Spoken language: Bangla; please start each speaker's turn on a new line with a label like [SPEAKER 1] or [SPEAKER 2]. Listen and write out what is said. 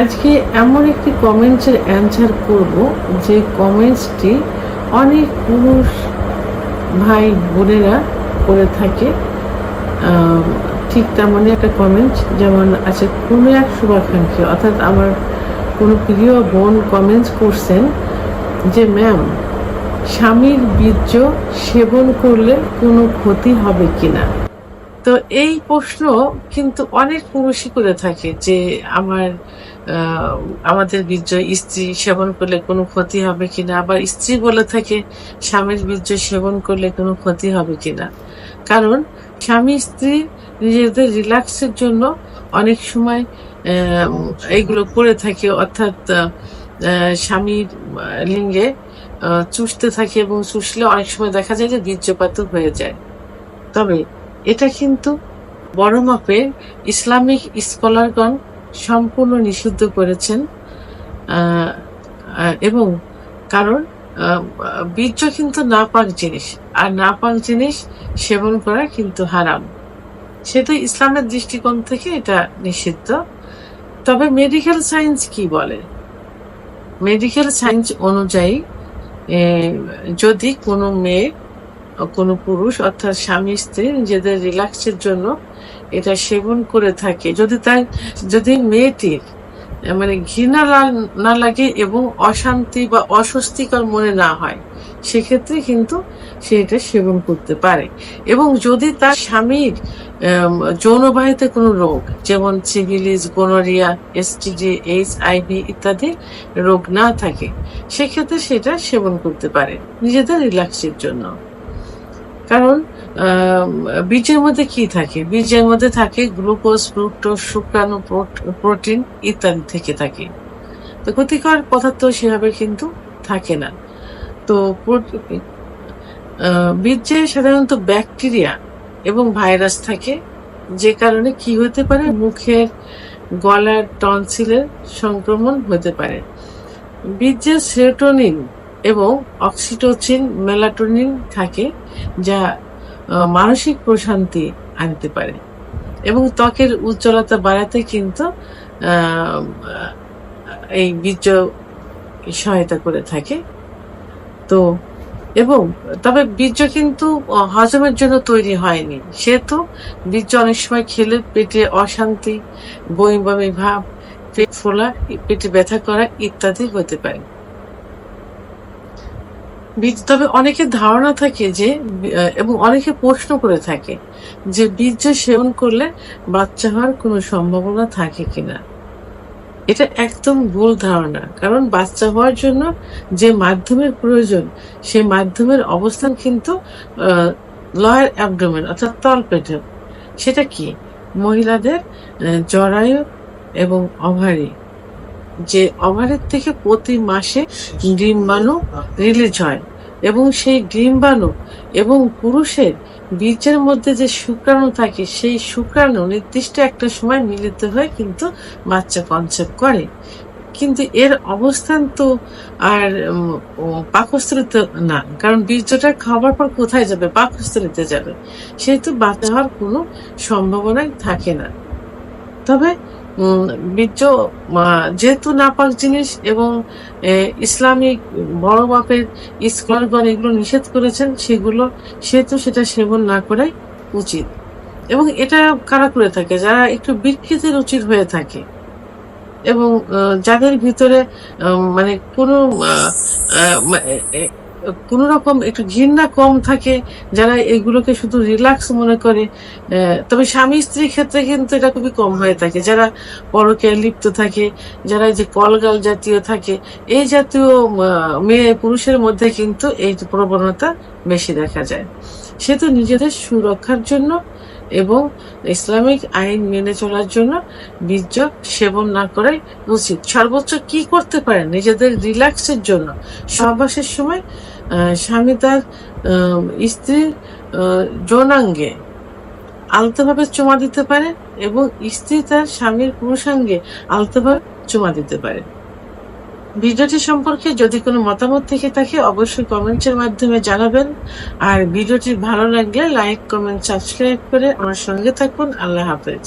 [SPEAKER 1] আজকে এমন একটি কমেন্টসের অ্যান্সার করব যে কমেন্টসটি অনেক পুরুষ ভাই বোনেরা করে থাকে। ঠিক তেমনই একটা কমেন্ট যেমন আছে কোনো এক শুভাকাঙ্ক্ষী, অর্থাৎ আমার কোনো প্রিয় বোন কমেন্টস করছেন যে ম্যাম স্বামীর বীর্য সেবন করলে কোনো ক্ষতি হবে কিনা? তো এই প্রশ্ন কিন্তু অনেক পুরুষই করে থাকে যে আমার আমাদের বীর্য স্ত্রী সেবন করলে কোনো ক্ষতি হবে কিনা? আবার স্ত্রী বলে থাকে স্বামীর বীর্য সেবন করলে কোনো ক্ষতি হবে কিনা? কারণ স্বামী স্ত্রী নিজেদের রিল্যাক্সের জন্য অনেক সময় এইগুলো করে থাকে। অর্থাৎ স্বামীর লিঙ্গে চুষতে থাকে এবং চুষলে অনেক সময় দেখা যায় যে বীর্যপাত হয়ে যায়। তবে এটা কিন্তু বড় মাপের ইসলামিক স্কলারগণ সম্পূর্ণ নিষিদ্ধ করেছেন এবং কারণ বীর্য কিন্তু নাপাক জিনিস, আর নাপাক জিনিস সেবন করা কিন্তু হারাম। সেটা ইসলামের দৃষ্টিকোণ থেকে এটা নিষিদ্ধ। তবে মেডিকেল সায়েন্স কি বলে? মেডিকেল সায়েন্স অনুযায়ী যদি কোনো মেয়ে কোনো পুরুষ অর্থাৎ স্বামী স্ত্রী নিজেদের রিল্যাক্সের জন্য এটা সেবন করে থাকে। যদি তার যদি মেয়েটির মানে ঘৃণা না লাগে এবং অশান্তি বা অস্বস্তিকর মনে না হয়, সেক্ষেত্রে কিন্তু সে এটা সেবন করতে পারে। এবং যদি তার স্বামীর যৌনবাহিত কোনো রোগ, যেমন syphilis, gonorrhoea STD H I V ইত্যাদি রোগ না থাকে, সেক্ষেত্রে সেটা সেবন করতে পারে নিজেদের রিল্যাক্সের জন্য। কারণ বীজের মধ্যে কি থাকে? বীজের মধ্যে থাকে গ্লুকোজ ফ্রুক্টোজ শুক্রাণু প্রোট- প্রোটিন ইত্যাদি থেকে থাকে। তো ক্ষতিকর পদার্থ সেভাবে কিন্তু থাকে না। তো আহ, সাধারণত ব্যাকটেরিয়া এবং ভাইরাস থাকে যে কারণে কি হতে পারে? মুখের গলার টনসিলের সংক্রমণ হতে পারে। বীর্যে সেরোটোনিন এবং অক্সিটোসিন মেলাটোনিন থাকে যা মানসিক প্রশান্তি আনতে পারে। এবং ত্বকের উজ্জ্বলতা বাড়াতে কিন্তু এই বীর্য সহায়তা করে থাকে। তো, এবং, তবে বীর্য কিন্তু হজমের জন্য তৈরি হয়নি। সেহেতু বীর্য অনেক সময় খেলে পেটে অশান্তি, বমি বমি ভাব, পেট ফোলা পেটে ব্যথা করা ইত্যাদি হতে পারে। বীজ, তবে অনেকের ধারণা থাকে যে এবং অনেকে প্রশ্ন করে থাকে যে বীর্য সেবন করলে বাচ্চা হওয়ার কোনো সম্ভাবনা থাকে কিনা। এটা একদম ভুল ধারণা, কারণ বাচ্চা হওয়ার জন্য যে মাধ্যমের প্রয়োজন, সেই মাধ্যমের অবস্থান কিন্তু লয়ার অ্যাবডোমেন অর্থাৎ তলপেটে সেটা কি? মহিলাদের জরায়ু এবং অভারি যে অভারের থেকে প্রতি মাসে ডিম্বাণু রিলিজ হয়। এবং সেই ডিম্বাণু এবং পুরুষের বীজের মধ্যে যে শুক্রাণু থাকে, সেই শুক্রাণু নির্দিষ্ট একটা সময় মিলিত হয়ে কিন্তু বাচ্চা কনসেপ্ট করে। কিন্তু এর অবস্থান তো আর পাকস্থলিতে না। কারণ বীর্যটা খাবার পর কোথায় যাবে? পাকস্থলিতে যাবে। সেহেতু বাচ্চা হওয়ার কোনো সম্ভাবনাই থাকে না। তবে বীর্য যেহেতু নাপাক জিনিস এবং ইসলামিক বড় বাপের স্কলগণ এগুলো নিষেধ করেছেন, সেগুলো, সেহেতু সেটা সেবন না করাই উচিত। এবং এটা কারা করে থাকে, যারা একটু বিকৃতি রুচির হয়ে থাকে। এবং যাদের ভিতরে মানে কোনো কোনো রকম একটু ঘৃণা কম থাকে, যারা এগুলোকে শুধু রিল্যাক্স মনে করে তবে স্বামী স্ত্রীর ক্ষেত্রে কিন্তু এটা খুবই কম হয়ে থাকে। যারা পরকে লিপ্ত থাকে, যারা যে কলগাল জাতীয় থাকে, এই জাতীয় মেয়ে পুরুষের মধ্যে কিন্তু এই প্রবণতা বেশি দেখা যায়। সে তো নিজেদের সুরক্ষার জন্য এবং ইসলামিক আইন মেনে চলার জন্য বীর্য সেবন না করাই উচিত। সর্বোচ্চ কি করতে পারে? নিজেদের রিল্যাক্সের জন্য। সহবাসের সময় স্বামী তার স্ত্রীর যৌনাঙ্গে আলতোভাবে চুমা দিতে পারে এবং স্ত্রী তার স্বামীর পুরুষাঙ্গে আলতোভাবে চুমা দিতে পারে। ভিডিওটি সম্পর্কে যদি কোনো মতামত থেকে থাকে, অবশ্যই কমেন্টের মাধ্যমে জানাবেন। আর ভিডিওটি ভালো লাগলে লাইক, কমেন্ট, সাবস্ক্রাইব করে আমার সঙ্গে থাকুন। আল্লাহ হাফেজ।